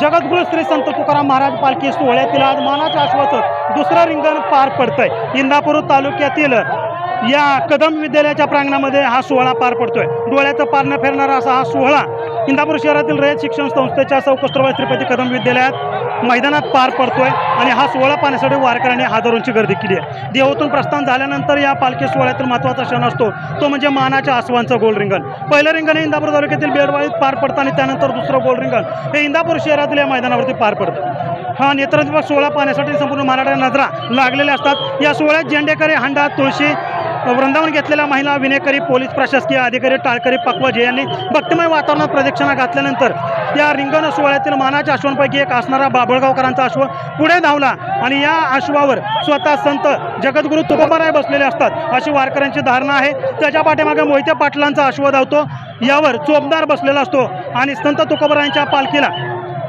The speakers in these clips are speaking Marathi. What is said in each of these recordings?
जगद्गुरु श्री संत तुकाराम महाराज पालखी सोहळ्यातील आज मानाच्या आश्वासक दुसरं रिंगण पार पडतंय. इंदापूर तालुक्यातील या कदम विद्यालयाच्या प्रांगणामध्ये हा सोहळा पार पडतोय. डोळ्याचं पारणं फिरणारा असा हा सोहळा इंदापूर शहरातील रयत शिक्षण संस्थेच्या सौ कस्तुरबा श्रीपती कदम विद्यालयात मैदानात पार पडतोय आणि हा सोहळा पाहण्यासाठी वारकऱ्यांनी हजारोंची गर्दी केली आहे. देवातून प्रस्थान झाल्यानंतर या पालखी सोहळ्यातील महत्त्वाचा क्षण असतो. तो म्हणजे मानाच्या आसवांचं गोल रिंगण पहिलं रिंगण हे इंदापूर तालुक्यातील बेडवाळीत पार पडतं आणि त्यानंतर दुसरं गोल रिंगण हे इंदापूर शहरातील या मैदानावरती पार पडतं. हा नेत्रदीपक सोहळा पाहण्यासाठी संपूर्ण मराठा नजरा लागलेल्या असतात. या सोहळ्यात झेंडेकरी हांडा तुळशी वृंदावन घेतलेल्या महिला विनेकरी पोलीस प्रशासकीय अधिकारी टाळकरी पकवजे यांनी भक्तिमय वातावरणात प्रदक्षिणा घातल्यानंतर या रिंगण सोहळ्यातील मानाच्या अश्वांपैकी एक असणारा बाबळगावकरांचा अश्व पुढे धावला आणि या अश्वावर स्वतः संत जगद्गुरू तुकोबाराय बसलेले असतात अशी वारकऱ्यांची धारणा आहे. त्याच्या पाठीमागे मोहिते पाटलांचा अश्व धावतो. यावर चोपदार बसलेला असतो आणि संत तुकोबारायांच्या पालखीला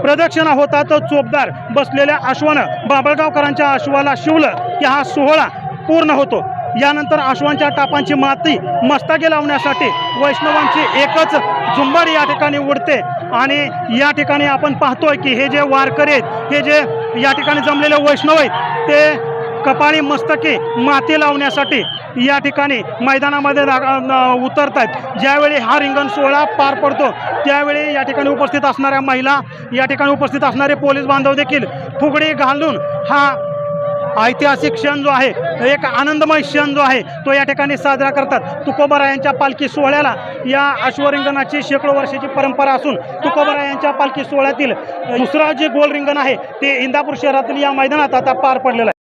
प्रदक्षिणा होता तर चोपदार बसलेल्या अश्वानं बाबळगावकरांच्या अश्वाला शिवलं की हा सोहळा पूर्ण होतो. यानंतर अश्वांच्या टापांची माती मस्तके लावण्यासाठी वैष्णवांची एकच झुंबर या ठिकाणी उडते. आणि या ठिकाणी आपण पाहतोय की हे जे वारकरी आहेत हे जे या ठिकाणी जमलेले वैष्णव आहेत ते कपाळी मस्तके माती लावण्यासाठी या ठिकाणी मैदानामध्ये उतरत आहेत ज्यावेळी हा रिंगण सोहळा पार पडतो त्यावेळी या ठिकाणी उपस्थित असणाऱ्या महिला या ठिकाणी उपस्थित असणारे पोलीस बांधव देखील फुगडी घालून हा ऐतिहासिक क्षण जो आहे एक आनंदमय क्षण जो आहे तो या ठिकाणी साजरा करतात. तुकोबारा यांच्या पालखी सोहळ्याला या अश्वरिंगणाची शेकडो वर्षाची परंपरा असून तुकोबारा यांच्या पालखी सोहळ्यातील दुसरा जे गोल रिंगण आहे ते इंदापूर शहरातील या मैदानात आता पार पडलेलं आहे.